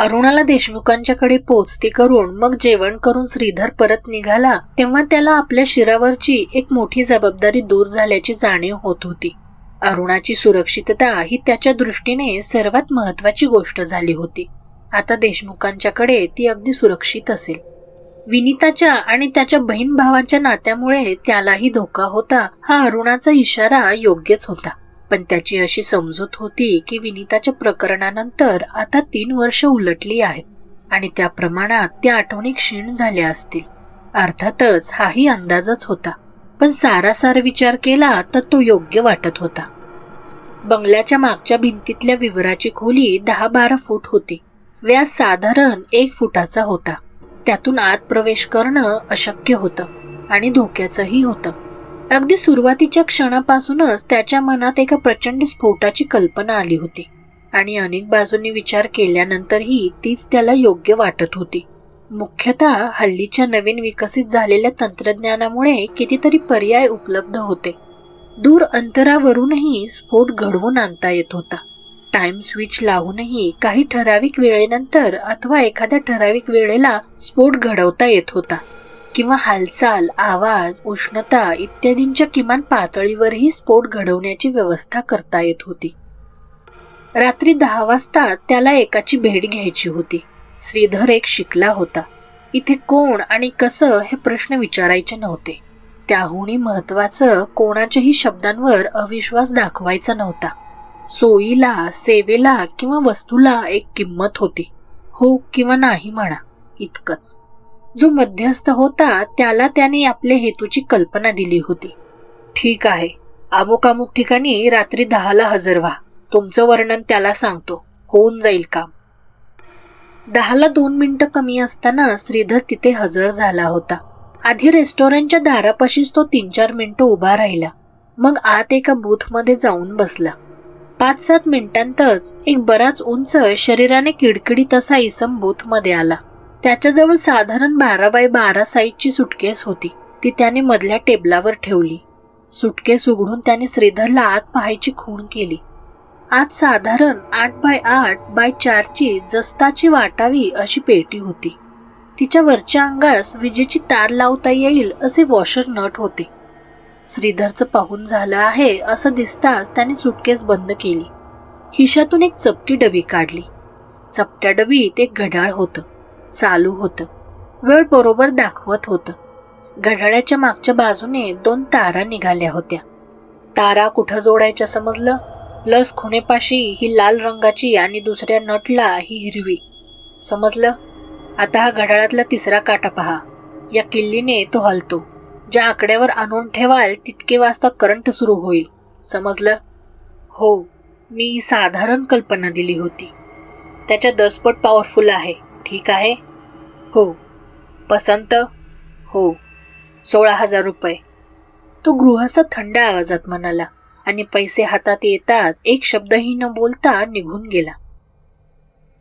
अरुणाला देशमुखांच्याकडे पोचती करून मग जेवण करून श्रीधर परत निघाला तेव्हा त्याला आपल्या शिरावरची एक मोठी जबाबदारी दूर झाल्याची जाणीव होत होती. अरुणाची सुरक्षितता ही त्याच्या दृष्टीने सर्वात महत्वाची गोष्ट झाली होती. आता देशमुखांच्याकडे ती अगदी सुरक्षित असेल. विनिताच्या आणि त्याच्या बहीण भावांच्या नात्यामुळे त्यालाही धोका होता हा अरुणाचा इशारा योग्यच होता. पण त्याची अशी समजूत होती की विनिताच्या प्रकरणानंतर आता तीन वर्ष उलटली आहेत आणि त्या प्रमाणात त्या आठवणी क्षीण झाल्या असतील. अर्थातच हाही अंदाजच होता. पण सारासार विचार केला तर तो योग्य वाटत होता. बंगल्याच्या मागच्या भिंतीतल्या विवराची खोली दहा बारा फूट होती. व्यास साधारण एक फुटाचा होता. त्यातून आत प्रवेश करणं अशक्य होतं आणि धोक्याचंही होतं. अगदी सुरुवातीच्या क्षणापासूनच त्याच्या मनात एका प्रचंड स्फोटाची कल्पना आली होती. आणि अनेक बाजूंनी विचार केल्यानंतरही तीच त्याला योग्य वाटत होती. मुख्यतः हल्लीच्या नवीन विकसित झालेल्या तंत्रज्ञानामुळे कितीतरी पर्याय उपलब्ध होते. दूर अंतरावरूनही स्फोट घडवून आणता येत होता. टाइम स्विच लावूनही काही ठराविक वेळेनंतर अथवा एखाद्या ठराविक वेळेला स्फोट घडवता येत होता. किंवा हालचाल आवाज उष्णता इत्यादींच्या किमान पातळीवरही स्फोट घडवण्याची व्यवस्था करता येत होती. रात्री दहा वाजता त्याला एकाची भेट घ्यायची होती. श्रीधर एक शिकला होता. इथे कोण आणि कसं हे प्रश्न विचारायचे नव्हते. त्याहूनही महत्वाचं कोणाच्याही शब्दांवर अविश्वास दाखवायचा नव्हता. सोयीला सेवेला किंवा वस्तूला एक किंमत होती. हो किंवा नाही म्हणा इतकंच. जो मध्यस्थ होता त्याला त्याने आपल्या हेतूची कल्पना दिली होती. ठीक आहे. अमुक अमुक ठिकाणी रात्री दहाला हजर व्हा. तुमचं वर्णन त्याला सांगतो. होऊन जाईल काम. दहाला दोन मिनिटं कमी असताना श्रीधर तिथे हजर झाला होता. आधी रेस्टॉरंटच्या दारापाशीच तो तीन चार मिनिटं उभा राहिला. मग आत एका बूथमध्ये जाऊन बसला. पाच सात मिनिटांतच एक बराच उंच शरीराने किडकिडीत असा इसम बूथमध्ये आला. त्याच्याजवळ साधारण बारा बाय बारा साईजची सुटकेस होती. ती त्याने मधल्या टेबलावर ठेवली. सुटकेस उघडून त्याने श्रीधरला आत पाहायची खूण केली. आत साधारण आठ बाय आठ बाय चारची जस्ताची वाटावी अशी पेटी होती. तिच्या वरच्या अंगास विजेची तार लावता येईल असे वॉशर नट होते. श्रीधरचं पाहून झालं आहे असं दिसताच त्याने सुटकेस बंद केली. खिशातून एक चपटी डबी काढली. चपट्या डबीत एक घड्याळ होतं. चालू होतं. वेळ बरोबर दाखवत होतं. घड्याळाच्या मागच्या बाजूने दोन तारा निघाल्या होत्या. तारा कुठं जोडायच्या समजलं? लस खुणेपाशी ही लाल रंगाची आणि दुसऱ्या नटला ही हिरवी. समजलं? आता हा घड्याळातला तिसरा काटा पहा. या किल्लीने तो हलतो. ज्या आकड्यावर आणून ठेवाल तितके वाजता करंट सुरू होईल. समजलं? हो मी साधारण कल्पना दिली होती. त्याच्या दसपट पॉवरफुल आहे. ठीक आहे? हो. पसंत? हो. सोळा हजार रुपये. तो गृहस्थ थंड आवाजात म्हणाला आणि पैसे हातात येताच एक शब्दही न बोलता निघून गेला.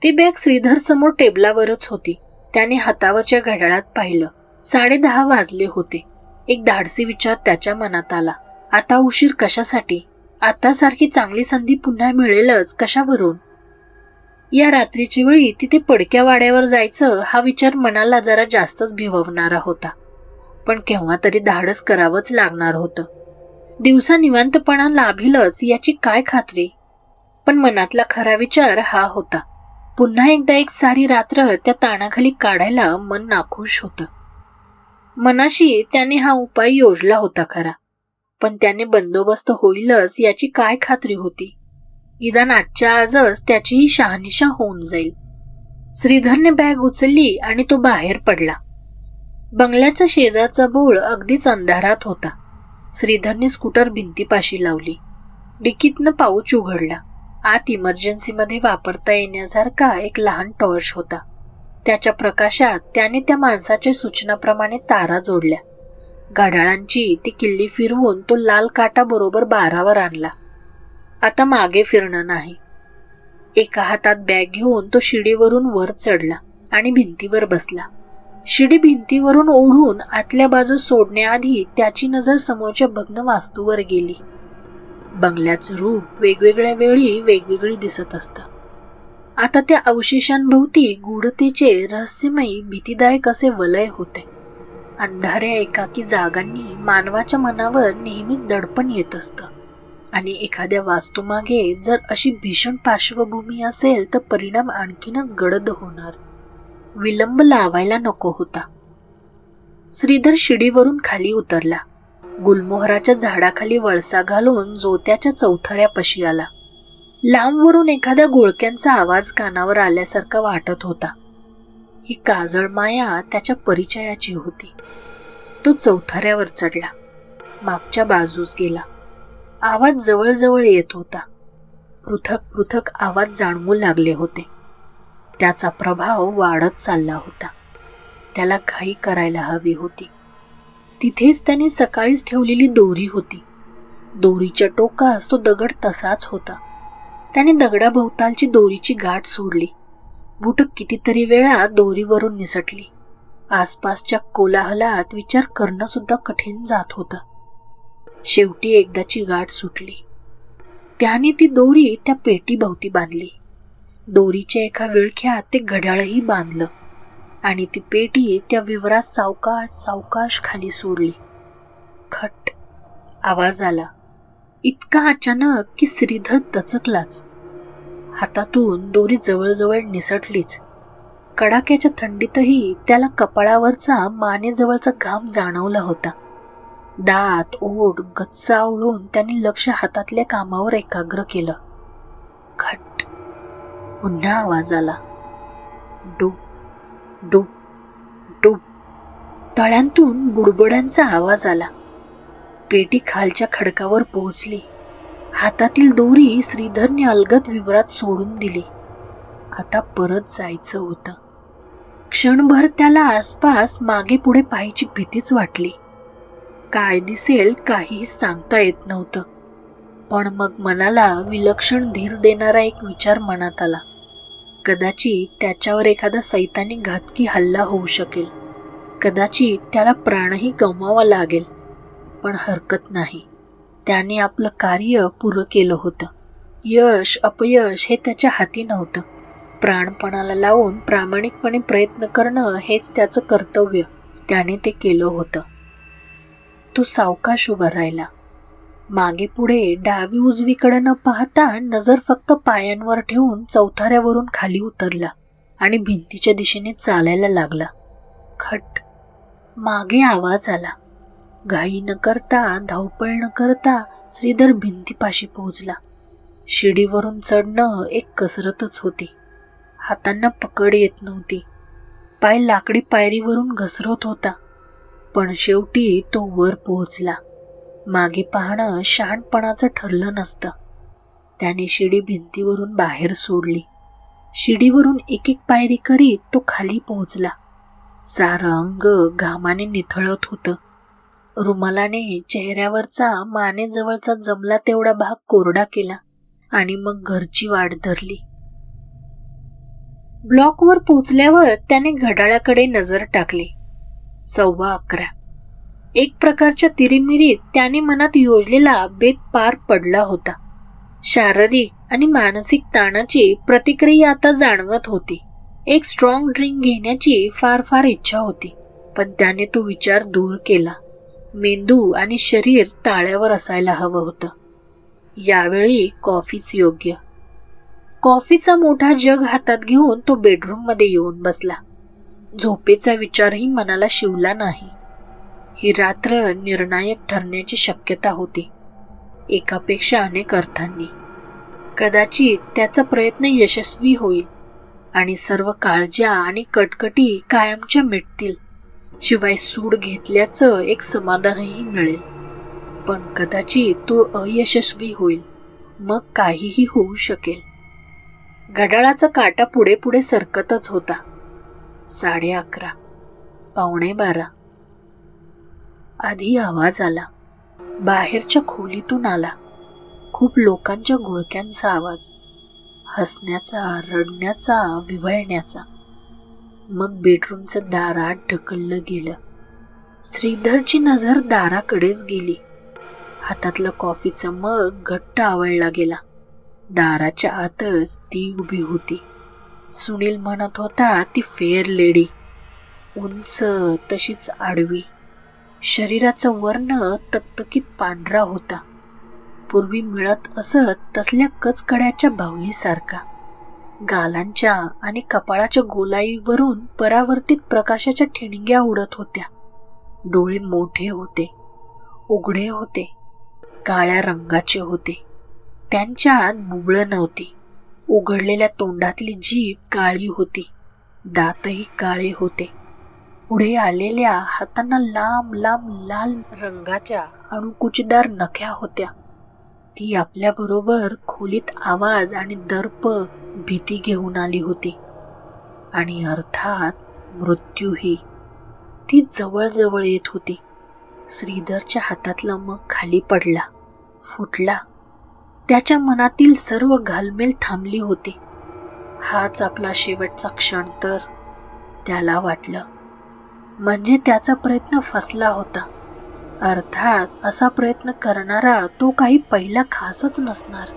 ती बॅग श्रीधर समोर टेबलावरच होती. त्याने हातावरच्या घड्याळात पाहिलं. साडे दहा वाजले होते. एक धाडसी विचार त्याच्या मनात आला. आता उशीर कशासाठी? आता सारखी चांगली संधी पुन्हा मिळेलच कशावरून? या रात्रीच्या वेळी तिथे पडक्या वाड्यावर जायचं हा विचार मनाला जरा जास्तच भिववणारा होता. पण केव्हा तरी धाडस करावंच लागणार होतं. दिवसा निवांतपणा लाभीलच याची काय खात्री? पण मनातला खरा विचार हा होता. पुन्हा एकदा एक सारी रात्र त्या ताणाखाली काढायला मन नाखुश होतं. मनाशी त्याने हा उपाय योजला होता खरा. पण त्याने बंदोबस्त होईलच याची काय खात्री होती? निदान आजच्या आजच त्याचीही शहानिशा होऊन जाईल. श्रीधरने बॅग उचलली आणि तो बाहेर पडला. बंगल्याच्या शेजारचा बोळ अगदीच अंधारात होता. श्रीधरने स्कूटर भिंतीपाशी लावली. डिकीतनं पाऊच उघडला. आत इमर्जन्सीमध्ये वापरता येण्यासारखा एक लहान टॉर्च होता. त्याच्या प्रकाशात त्याने त्या माणसाच्या सूचनाप्रमाणे तारा जोडल्या. घड्याळांची ती किल्ली फिरवून तो लाल काटा बरोबर बारावर आणला. आता मागे फिरणं नाही. एका हातात बॅग घेऊन तो शिडीवरून वर चढला आणि भिंतीवर बसला. शिडी भिंतीवरून ओढून आतल्या बाजूस सोडण्याआधी त्याची नजर समोरच्या भग्न वास्तूवर गेली. बंगल्याचं रूप वेगवेगळ्या वेळी वेगवेगळी दिसत असतं. आता त्या अवशेषांभोवती गूढतेचे रहस्यमयी भीतीदायक असे वलय होते. अंधाऱ्या एकाकी जागांनी मानवाच्या मनावर नेहमीच दडपण येत असतं. आणि एखाद्या वास्तूमागे जर अशी भीषण पार्श्वभूमी असेल तर परिणाम आणखीनच गडद होणार. विलंब लावायला नको होता. श्रीधर शिडीवरून खाली उतरला. गुलमोहराच्या झाडाखाली वळसा घालून जोत्याच्या चौथऱ्यापाशी आला. लांबवरून एखाद्या गोळक्यांचा आवाज कानावर आल्यासारखा वाटत होता. ही काजळ माया त्याच्या परिचयाची होती. तो चौथऱ्यावर चढला. मागच्या बाजूस गेला. आवाज जवळजवळ येत होता. पृथक पृथक आवाज जाणवू लागले होते. त्याचा प्रभाव वाढत चालला होता. त्याला घाई करायला हवी होती. तिथेच त्याने सकाळीच ठेवलेली दोरी होती. दोरीच्या टोकास तो दगड तसाच होता. त्याने दगडाभोवतालची दोरीची गाठ सोडली. बुट कितीतरी वेळा दोरीवरून निसटली. आसपासच्या कोलाहलात विचार करणं सुद्धा कठीण जात होतं. शेवटी एकदाची गाठ सुटली. त्याने ती दोरी त्या पेटीभोवती बांधली. दोरीच्या एका विळख्यात ते घड्याळही बांधलं आणि ती पेटी त्या विवरात सावकाश सावकाश खाली सोडली. खट आवाज आला. इतका अचानक की श्रीधर दचकलाच. हातातून दोरी जवळजवळ निसटलीच. कडाक्याच्या थंडीतही त्याला कपाळावरचा मानेजवळचा घाम जाणवला होता. दात ओढ गच्चा आवळून त्यांनी लक्ष हातातल्या कामावर एकाग्र केलं. खट पुन्हा आवाज आला. डूब डूब डूब तळ्यांतून बुडबुड्यांचा आवाज आला. पेटी खालच्या खडकावर पोहोचली. हातातील दोरी श्रीधरने अलगत विवरात सोडून दिली. आता परत जायचं होतं. क्षणभर त्याला आसपास मागे पुढे पाहायची भीतीच वाटली. काय दिसेल काहीही सांगता येत नव्हतं. पण मग मनाला विलक्षण धीर देणारा एक विचार मनात आला. कदाचित त्याच्यावर एखादा सैतानी घातकी हल्ला होऊ शकेल. कदाचित त्याला प्राणही गमवावा लागेल. पण हरकत नाही. त्याने आपलं कार्य पुरं केलं होतं. यश अपयश हे त्याच्या हाती नव्हतं. प्राणपणाला लावून प्रामाणिकपणे प्रयत्न करणं हेच त्याचं कर्तव्य. त्याने ते केलं होतं. तो सावकाश उभा राहिला. मागे पुढे डावी उजवीकडे न पाहता नजर फक्त पायांवर ठेवून चौथाऱ्यावरून खाली उतरला आणि भिंतीच्या दिशेने चालायला लागला. खट. मागे आवाज आला. घाई न करता धावपळ न करता श्रीधर भिंतीपाशी पोहोचला. शिडीवरून चढणं एक कसरतच होती. हातांना पकड येत नव्हती. पाय लाकडी पायरीवरून घसरत होता. पण शेवटी तो वर पोहोचला. मागे पाहणं शहाणपणाचं ठरलं नसतं. त्याने शिडी भिंतीवरून बाहेर सोडली. शिडीवरून एक एक पायरी करीत तो खाली पोहोचला. सारं अंग घामाने निथळत होतं. रुमालाने चेहऱ्यावरचा मानेजवळचा जमला तेवढा भाग कोरडा केला आणि मग घरची वाट धरली. ब्लॉकवर पोचल्यावर त्याने घड्याळाकडे नजर टाकली. सव्वा अकरा. एक प्रकारच्या तिरीमिरीत त्याने मनात योजलेला बेत पार पडला होता. शारीरिक आणि मानसिक ताणाची प्रतिक्रिया आता जाणवत होती. एक स्ट्रॉंग ड्रिंक घेण्याची फार फार इच्छा होती पण त्याने तो विचार दूर केला. मेंदू आणि शरीर ताळ्यावर असायला हवं होतं. यावेळी कॉफीच योग्य. कॉफीचा मोठा जग हातात घेऊन तो बेडरूममध्ये येऊन बसला. झोपेचा विचारही मनाला शिवला नाही. ही रात्र निर्णायक ठरण्याची शक्यता होती. एकापेक्षा अनेक अर्थांनी. कदाचित त्याचा प्रयत्न यशस्वी होईल आणि सर्व काळज्या आणि कटकटी कायमच्या मिटतील. शिवाय सूड घेतल्याचं एक समाधानही मिळेल. पण कदाचित तो अयशस्वी होईल. मग काहीही होऊ शकेल. घड्याळाचा काटा पुढे पुढे सरकतच होता. साडे अकरा. पावणे बारा. आधी आवाज आला. बाहेरच्या खोलीतून आला. खूप लोकांच्या घोळक्यांचा आवाज. हसण्याचा रडण्याचा विवळण्याचा. मग बेडरूमचं दारात ढकललं गेलं. श्रीधरची नजर दाराकडेच गेली. हातातला कॉफीचा मग घट्ट आवळला गेला. दाराच्या आतच ती उभी होती. सुनील म्हणत होता ती फेअर लेडी. उंच तशीच आडवी. शरीराचा वर्ण तकतकीत पांढरा होता. पूर्वी मिळत असत तसल्या कचकड्याच्या भावलीसारखा गालांच्या आणि कपाळाच्या गोलाईवरून परावर्तित प्रकाशाच्या ठिणग्या उडत होत्या. डोळे मोठे होते उघडे होते काळ्या रंगाचे होते. त्यांच्यात बुबळं नव्हती. उघडलेल्या तोंडातली जीभ काळी होती. दातही काळे होते. पुढे आलेल्या हातांना लांब लांब लाल रंगाच्या अणुकुचदार नख्या होत्या. ती आपल्याबरोबर खोलीत आवाज आणि दर्प भीती घेऊन आली होती. आणि अर्थात मृत्यूही. ती जवळजवळ येत होती. श्रीधरच्या हातातला मग खाली पडला फुटला त्याच्या मनातील सर्व घालमेल थांबली होती. हाच आपला शेवटचा क्षण तर त्याला वाटलं. म्हणजे त्याचा प्रयत्न फसला होता. अर्थात असा प्रयत्न करणारा तो काही पहिला खासच नसणार.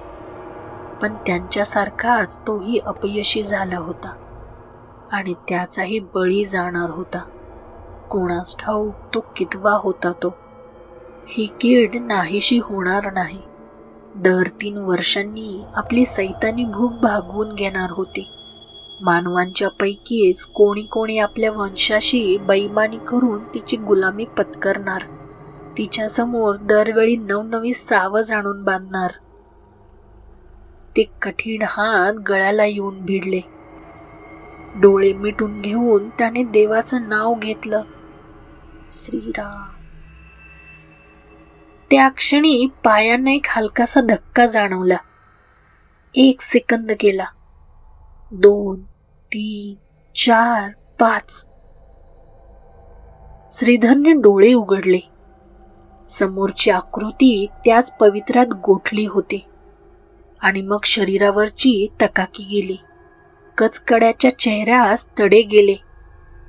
पण त्यांच्यासारखाच तोही अपयशी झाला होता. आणि त्याचाही बळी जाणार होता. कोणास ठाऊक तो कितवा होता तो. ही कीड नाहीशी होणार नाही. दर तीन वर्षांनी आपली सैतानी भूक भागवून घेणार होती. मानवांच्या पैकीच कोणी कोणी आपल्या वंशाशी बैमानी करून तिची गुलामी पत्करणार. तिच्या समोर दरवेळी नवनवी सावज आणून बांधणार. ते कठीण हात गळ्याला येऊन भिडले. डोळे मिटून घेऊन त्याने देवाचं नाव घेतलं. श्रीराम. त्या क्षणी पायांना एक हलकासा धक्का जाणवला. एक सेकंद गेला. दोन तीन चार पाच. श्रीधरने डोळे उघडले. समोरची आकृती त्याच पवित्रात गोठली होती. आणि मग शरीरावरची तकाकी गेली. कचकड्याच्या चेहऱ्यास तडे गेले.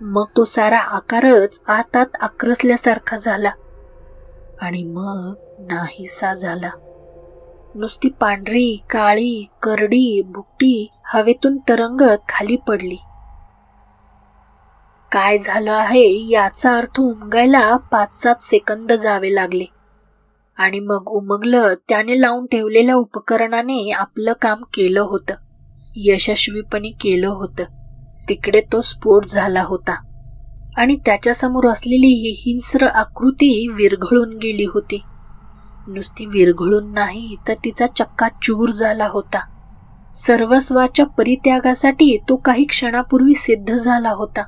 मग तो सारा आकारच आतात आक्रसल्यासारखा झाला. आणि मग नाहीसा झाला. नुसती पांढरी काळी करडी भुकटी हवेतून तरंगत खाली पडली. काय झालं आहे याचा अर्थ उमगायला पाच सात सेकंद जावे लागले. आणि मग उमगलं त्याने लावून ठेवलेल्या उपकरणाने आपलं काम केलं होतं. यशस्वीपणे केलं होतं. तिकडे तो स्फोट झाला होता. आणि त्याच्यासमोर असलेली ही हिंस्र आकृती विरघळून गेली होती. नुसती विरघळून नाही तर तिचा चक्का चूर झाला होता. सर्वस्वाच्या परित्यागासाठी तो काही क्षणापूर्वी सिद्ध झाला होता.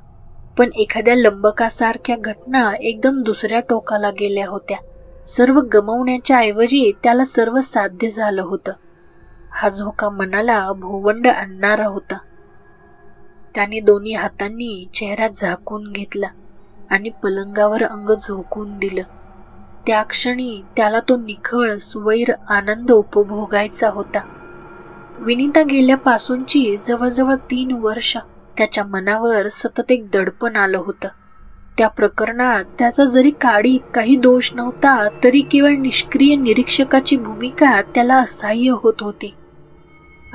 पण एखाद्या लंबकासारख्या घटना एकदम दुसऱ्या टोकाला गेल्या होत्या. सर्व गमवण्याच्या ऐवजी त्याला सर्व साध्य झालं होतं. हा झोका मनाला भोवंड आणणारा होता. त्याने दोन्ही हातांनी चेहरा झाकून घेतला आणि पलंगावर अंग झोकून दिलं. त्या क्षणी त्याला तो निखळ सुवैर आनंद उपभोगायचा होता. विनिता गेल्यापासूनची जवळजवळ तीन वर्ष त्याच्या मनावर सतत एक दडपण आलं होतं. त्या प्रकरणात त्याचा जरी काडी काही दोष नव्हता तरी केवळ निष्क्रिय निरीक्षकाची भूमिका त्याला असह्य होत होती.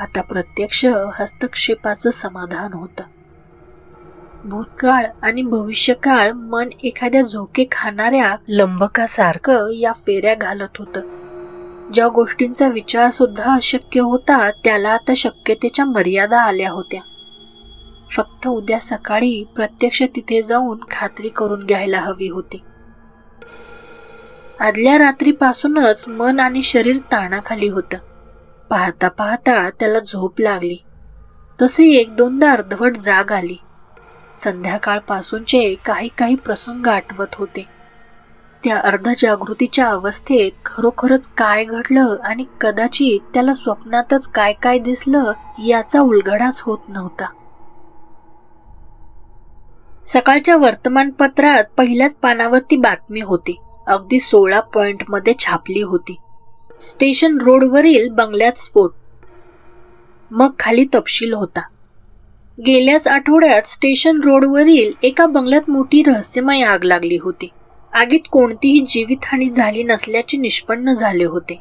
आता प्रत्यक्ष हस्तक्षेपाचं समाधान होतं. भूतकाळ आणि भविष्यकाळ मन एखाद्या झोके खाणाऱ्या लंबकासारखं या फेऱ्या घालत होतं. ज्या गोष्टींचा विचार सुद्धा अशक्य होता त्याला आता शक्यतेच्या मर्यादा आल्या होत्या. फक्त उद्या सकाळी प्रत्यक्ष तिथे जाऊन खात्री करून घ्यायला हवी होती. आदल्या रात्रीपासूनच मन आणि शरीर ताणाखाली होतं. पाहता पाहता त्याला झोप लागली. तसे एक दोनदा अर्धवट जाग आली. संध्याकाळपासूनचे काही काही प्रसंग आठवत होते. त्या अर्धजागृतीच्या अवस्थेत खरोखरच काय घडलं आणि कदाचित त्याला स्वप्नातच काय काय दिसलं याचा उलगडाच होत नव्हता. सकाळच्या वर्तमानपत्रात पहिल्याच पानावरती बातमी होती. अगदी सोळा पॉइंटमध्ये छापली होती. स्टेशन रोडवरील बंगल्यात स्फोट. मग खाली तपशील होता. गेल्याच आठवड्यात स्टेशन रोडवरील एका बंगल्यात मोठी रहस्यमय आग लागली होती. आगीत कोणतीही जीवितहानी झाली नसल्याचे निष्पन्न झाले होते.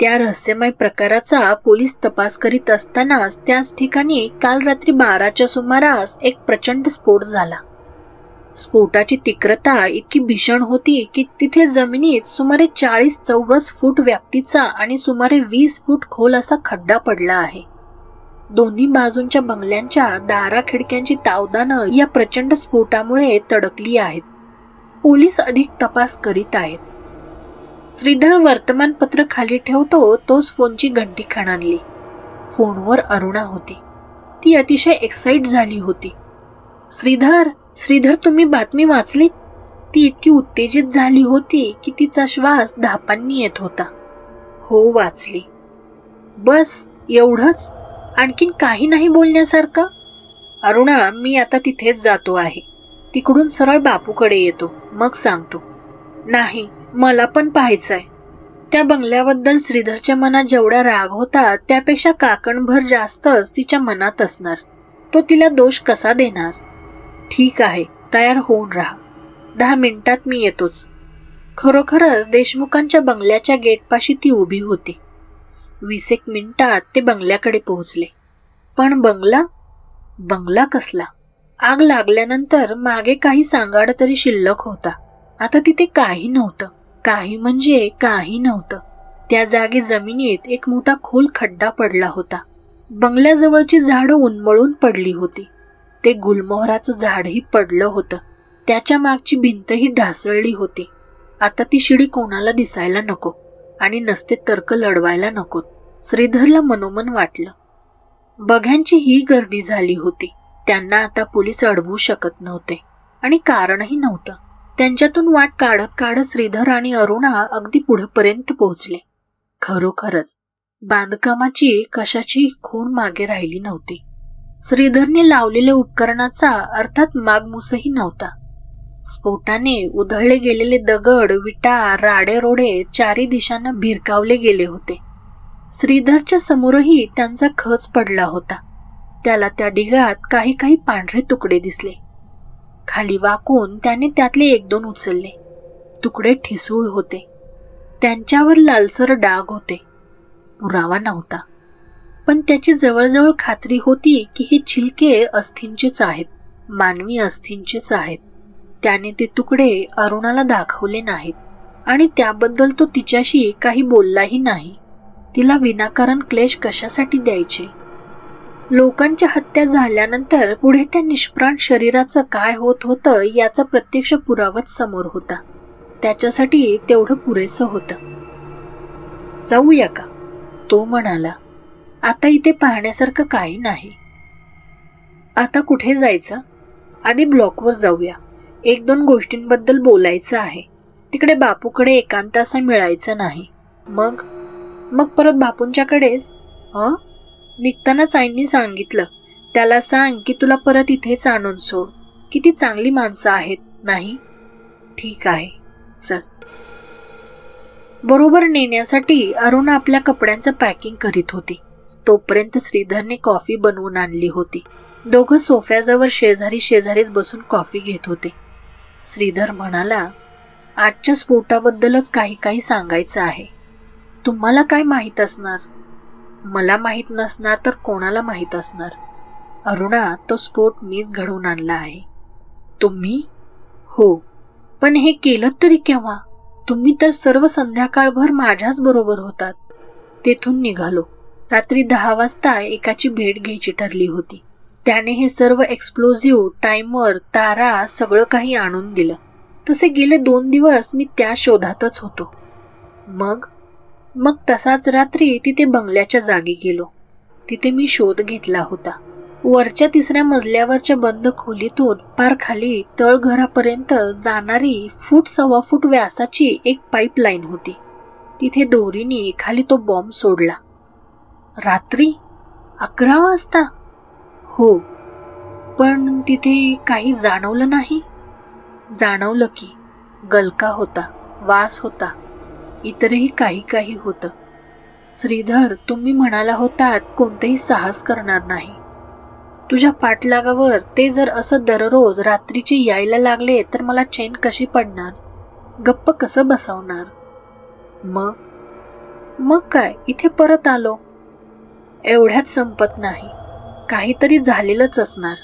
त्या रहस्यमय प्रकाराचा पोलीस तपास करीत असतानाच त्याच ठिकाणी काल रात्री बाराच्या सुमारास एक प्रचंड स्फोट झाला. स्फोटाची तीव्रता इतकी भीषण होती की तिथे जमिनीत सुमारे चाळीस चौरस फूट व्याप्तीचा आणि सुमारे वीस फूट खोल असा खड्डा पडला आहे. दोन्ही बाजूंच्या बंगल्यांच्या दारा खिडक्यांची तावदानं या प्रचंड स्फोटामुळे तडकली आहेत. पोलीस अधिक तपास करीत आहेत. श्रीधर वर्तमानपत्र खाली ठेवतो तोच फोनची घंटी खणाणली फोनवर अरुणा होती. ती अतिशय एक्साइट झाली होती. श्रीधर श्रीधर तुम्ही बातमी वाचलीत ती इतकी उत्तेजित झाली होती की तिचा श्वास धापांनी येत होता. हो वाचली. बस एवढंच. आणखीन काही नाही बोलण्यासारखं? अरुणा मी आता तिथेच जातो आहे. तिकडून सरळ बापूकडे येतो. मग सांगतो. नाही मला पण पाहायचंय. त्या बंगल्याबद्दल श्रीधरच्या मनात जेवढा राग होता त्यापेक्षा काकणभर जास्तच तिच्या मनात असणार. तो तिला दोष कसा देणार? ठीक आहे तयार होऊन राहा. दहा मिनिटात मी येतोच. खरोखरच देशमुखांच्या बंगल्याच्या गेटपाशी ती उभी होती. वीस एक मिनिटात ते बंगल्याकडे पोहोचले. पण बंगला? बंगला कसला? आग लागल्यानंतर मागे काही सांगाड तरी शिल्लक होता. आता तिथे काही नव्हतं. काही म्हणजे काही नव्हतं. त्या जागी जमिनीत एक मोठा खोल खड्डा पडला होता. बंगल्याजवळची झाडं उन्मळून पडली होती. ते गुलमोहराचं झाडही पडलं होतं. त्याच्या मागची भिंतही ढासळली होती. आता ती शिडी कोणाला दिसायला नको आणि नसते तर्क लढवायला नकोत श्रीधरला मनोमन वाटलं. बघ्यांची ही गर्दी झाली होती. त्यांना आता पोलीस अडवू शकत नव्हते आणि कारणही नव्हतं. त्यांच्यातून वाट काढत काढत श्रीधर आणि अरुणा अगदी पुढेपर्यंत पोहोचले. खरोखरच बांधकामाची कशाची खूण मागे राहिली नव्हती. श्रीधरने लावलेल्या उपकरणाचा अर्थात मागमूसही नव्हता. स्फोटाने उधळले गेलेले दगड विटा राडे रोडे चारी दिशांना भिरकावले गेले होते. श्रीधरच्या समोरही त्यांचा खच पडला होता. त्याला त्या ढिगात काही काही पांढरे तुकडे दिसले. खाली वाकून त्याने त्यातले एक दोन उचलले. तुकडे ठिसूळ होते. त्यांच्यावर लालसर डाग होते. पुरावा नव्हता. पण त्याची जवळजवळ खात्री होती की हे छिलके अस्थींचेच आहेत मानवी अस्थींचेच आहेत. त्याने ते तुकडे अरुणाला दाखवले नाहीत आणि त्याबद्दल तो तिच्याशी काही बोललाही नाही. तिला विनाकारण क्लेश कशासाठी द्यायचे? लोकांच्या हत्या झाल्यानंतर पुढे त्या निष्प्राण शरीराचं काय होत होतं याचा प्रत्यक्ष पुरावाच समोर होता. त्याच्यासाठी तेवढं पुरेसं होतं. जाऊया का? तो म्हणाला. आता इथे पाहण्यासारखं काही नाही. आता कुठे जायचं? आधी ब्लॉकवर जाऊया. एक दोन गोष्टींबद्दल बोलायचं आहे. तिकडे बापूकडे एकांत असं मिळायचं नाही. मग? मग परत बापूंच्याकडेच? हं? निघतानाच आईंनी सांगितलं. त्याला सांग की तुला परत इथेच आणून सोड. किती चांगली माणसं आहेत नाही? ठीक आहे. चल. बरोबर नेण्यासाठी अरुण आपल्या कपड्यांचं पॅकिंग करीत होती. तोपर्यंत श्रीधरने कॉफी बनवून आणली होती. दोघं सोफ्याजवळ शेजारी शेजारीच बसून कॉफी घेत होते. श्रीधर म्हणाला आजच्या स्फोटाबद्दलच काही काही सांगायचं आहे. तुम्हाला काय माहीत असणार? मला माहीत नसणार तर कोणाला माहीत असणार? अरुणा तो स्फोट मीच घडवून आणला आहे. तुम्ही? हो. पण हे केलं तरी केव्हा? तुम्ही तर सर्व संध्याकाळभर माझ्याच बरोबर होतात. तेथून निघालो. रात्री दहा वाजता एकाची भेट घ्यायची ठरली होती. त्याने हे सर्व एक्सप्लोझिव्ह टायमर तारा सगळं काही आणून दिलं. तसे गेले दोन दिवस मी त्या शोधातच होतो. मग? मग तसाच रात्री तिथे बंगल्याच्या जागी गेलो. तिथे मी शोध घेतला होता. वरच्या तिसऱ्या मजल्यावरच्या बंद खोलीतून पार खाली तळघरापर्यंत जाणारी फूट सव्वा फूट व्यासाची एक पाईपलाईन होती. तिथे दोरीने खाली तो बॉम्ब सोडला. रात्री अकरा वाजता? हो पण तिथे काही जाणवलं नाही. जाणवलं की गलका होता वास होता इतरही काही काही होतं. श्रीधर तुम्ही म्हणाला होतात कोणतेही साहस करणार नाही. तुझ्या पाठलागावर ते जर असं दररोज रात्रीचे यायला लागले तर मला चेन कशी पडणार? गप्प कसं बसवणार? मग? मग काय? इथे परत आलो. एवढ्यात संपत नाही. काहीतरी झालेलंच असणार.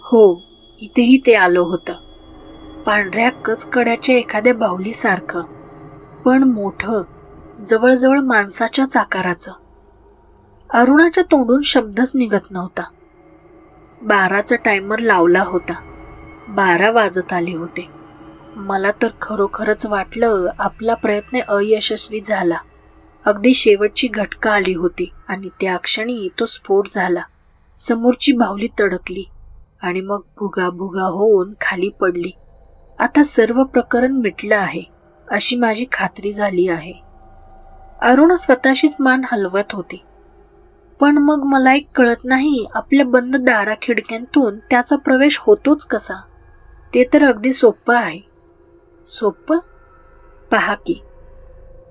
हो इथेही ते आलं होतं. पांढऱ्या कचकड्याच्या एखाद्या बाहुलीसारखं. पण मोठं जवळजवळ माणसाच्याच आकाराचं. अरुणाच्या तोंडून शब्दच निघत नव्हता. बाराचा टायमर लावला होता. बारा वाजत आले होते. मला तर खरोखरच वाटलं आपला प्रयत्न अयशस्वी झाला. अगदी शेवटची घटका आली होती आणि त्या क्षणी तो स्फोट झाला. समोरची बाहुली तडकली आणि मग भुगा भुगा होऊन खाली पडली. आता सर्व प्रकरण मिटलं आहे अशी माझी खात्री झाली आहे. अरुण स्वतःशीच मान हलवत होती. पण मग मला एक कळत नाही आपल्या बंद दारा खिडक्यांतून त्याचा प्रवेश होतोच कसा? ते तर अगदी सोपं आहे. सोपं? पहा की.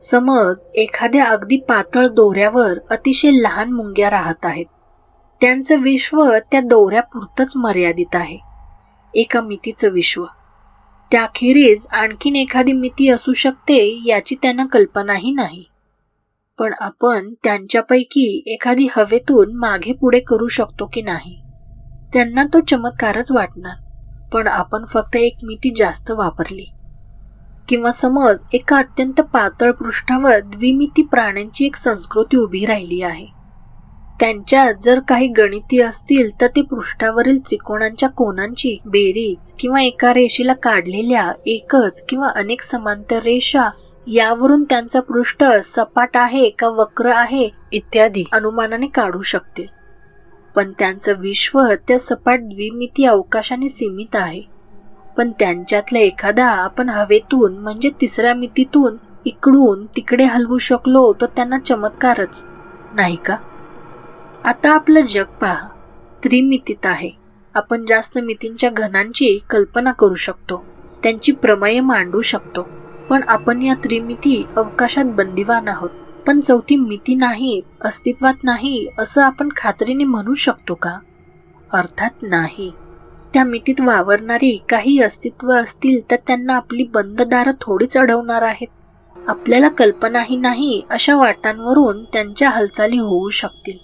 समज एखाद्या अगदी पातळ दोऱ्यावर अतिशय लहान मुंग्या राहत आहेत. त्यांचं विश्व त्या दोऱ्यापुरतंच मर्यादित आहे. एका मितीचं विश्व. त्याखेरीज आणखीन एखादी मिती असू शकते याची त्यांना कल्पनाही नाही. पण आपण त्यांच्यापैकी एखादी हवेतून मागे पुढे करू शकतो की नाही? त्यांना तो चमत्कारच वाटणार. पण आपण फक्त एक मिती जास्त वापरली. किंवा समज एका अत्यंत पातळ पृष्ठावर द्विमिती प्राण्यांची एक संस्कृती उभी राहिली आहे. त्यांच्यात जर काही गणिती असतील तर ते पृष्ठावरील त्रिकोणांच्या कोणांची बेरीज किंवा एका रेषेला काढलेल्या एकच किंवा अनेक समांतर रेषा यावरून त्यांचा पृष्ठ सपाट आहे का वक्र आहे इत्यादी अनुमानाने काढू शकतील. पण त्यांचं विश्व त्या सपाट द्विमिती अवकाशाने सीमित आहे. पण त्यांच्यातला एखादा आपण हवेतून म्हणजे तिसऱ्या मितीतून इकडून तिकडे हलवू शकलो तर त्यांना चमत्कारच नाही का? आता आपलं जग पहा त्रिमितीत आहे. आपण जास्त मितींच्या घनांची कल्पना करू शकतो त्यांची प्रमेय मांडू शकतो. पण आपण या त्रिमिती अवकाशात बंदिवान आहोत. पण चौथी मिती नाहीच अस्तित्वात नाही असं आपण खात्रीने म्हणू शकतो का? अर्थात नाही. त्या मितीत वावरणारी काही अस्तित्व असतील तर त्यांना आपली बंद दारं थोडीच अडवणार आहेत. आपल्याला कल्पनाही नाही अशा वाटांवरून त्यांच्या हालचाली होऊ शकतील.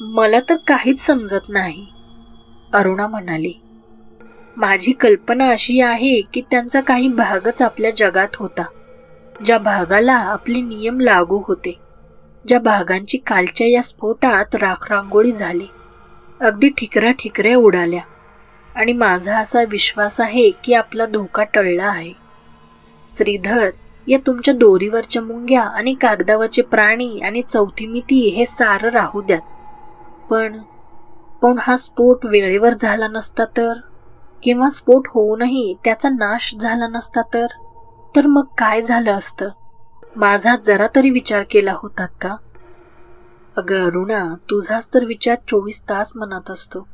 मला तर काहीच समजत नाही अरुणा म्हणाली. माझी कल्पना अशी आहे की त्यांचा काही भागच आपल्या जगात होता ज्या भागाला आपले नियम लागू होते ज्या भागांची कालच्या या स्फोटात राखरांगोळी झाली. अगदी ठिकऱ्या ठिकऱ्या उडाल्या. आणि माझा असा विश्वास आहे की आपला धोका टळला आहे. श्रीधर या तुमच्या दोरीवरच्या मुंग्या आणि कागदावरचे प्राणी आणि चौथी मिती हे सारं राहू द्यात. पण पण हा स्फोट वेळेवर झाला नसता तर? किंवा स्फोट होऊनही त्याचा नाश झाला नसता तर? तर मग काय झालं असतं? माझा जरा तरी विचार केला होता का? अगं अरुणा तुझाच तर विचार चोवीस तास मनात असतो.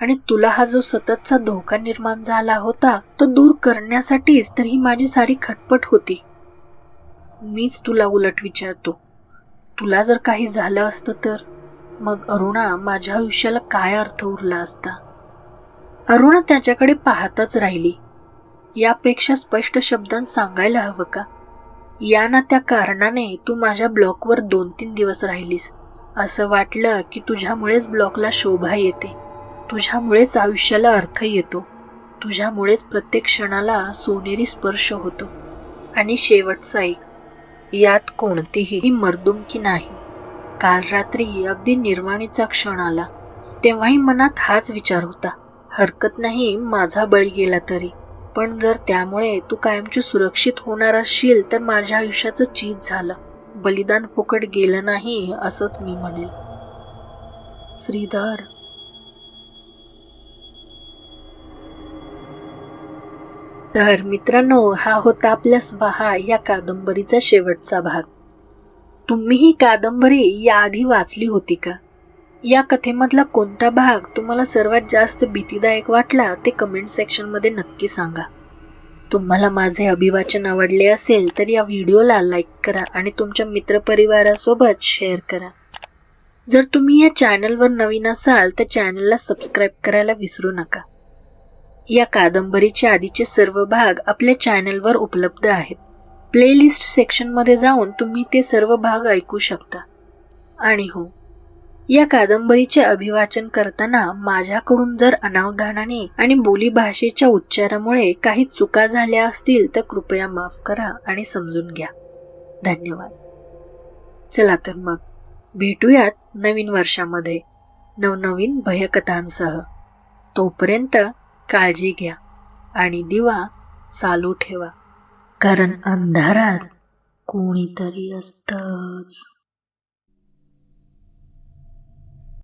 आणि तुला हा जो सततचा धोका निर्माण झाला होता तो दूर करण्यासाठीच तर ही माझी सारी खटपट होती. मीच तुला उलट विचारतो. तुला जर काही झालं असतं तर? मग अरुणा माझ्या आयुष्याला काय अर्थ उरला असता? अरुणा त्याच्याकडे पाहतच राहिली. यापेक्षा स्पष्ट शब्दांत सांगायला हवं का? या ना त्या कारणाने तू माझ्या ब्लॉकवर दोन तीन दिवस राहिलीस. असं वाटलं की तुझ्यामुळेच ब्लॉकला शोभा येते. तुझ्यामुळेच आयुष्याला अर्थ येतो. तुझ्यामुळेच प्रत्येक क्षणाला सोनेरी स्पर्श होतो. आणि शेवटचा एक यात कोणतीही मर्दुमकी नाही. काल रात्री अगदी निर्वाणीचा क्षण आला. तेव्हाही मनात हाच विचार होता. हरकत नाही माझा बळी गेला तरी. पण जर त्यामुळे तू कायमची सुरक्षित होणार असशील तर माझ्या आयुष्याचं चीज झालं. बलिदान फुकट गेलं नाही असंच मी म्हणेल. श्रीधर तर मित्रांनो हा होता आपल्या स्वाहा या कादंबरीचा शेवटचा भाग. तुम्ही ही कादंबरी याआधी वाचली होती का? या कथेमधला कोणता भाग तुम्हाला सर्वात जास्त भीतीदायक वाटला ते कमेंट सेक्शनमध्ये नक्की सांगा. तुम्हाला माझे अभिवाचन आवडले असेल तर या व्हिडिओला लाईक करा आणि तुमच्या मित्रपरिवारासोबत शेअर करा. जर तुम्ही या चॅनलवर नवीन असाल तर चॅनलला सबस्क्राईब करायला विसरू नका. या कादंबरीचे आधीचे सर्व भाग आपल्या चॅनलवर उपलब्ध आहेत. प्लेलिस्ट सेक्शनमध्ये जाऊन तुम्ही ते सर्व भाग ऐकू शकता. आणि हो या कादंबरीचे अभिवाचन करताना माझ्याकडून जर अनावधानाने आणि बोलीभाषेच्या उच्चारामुळे काही चुका झाल्या असतील तर कृपया माफ करा आणि समजून घ्या. धन्यवाद. चला तर मग भेटूयात नवीन वर्षामध्ये नवनवीन भयकथांसह. तोपर्यंत काळजी घ्या आणि दिवा चालू ठेवा. कारण अंधारात कोणीतरी असतंच.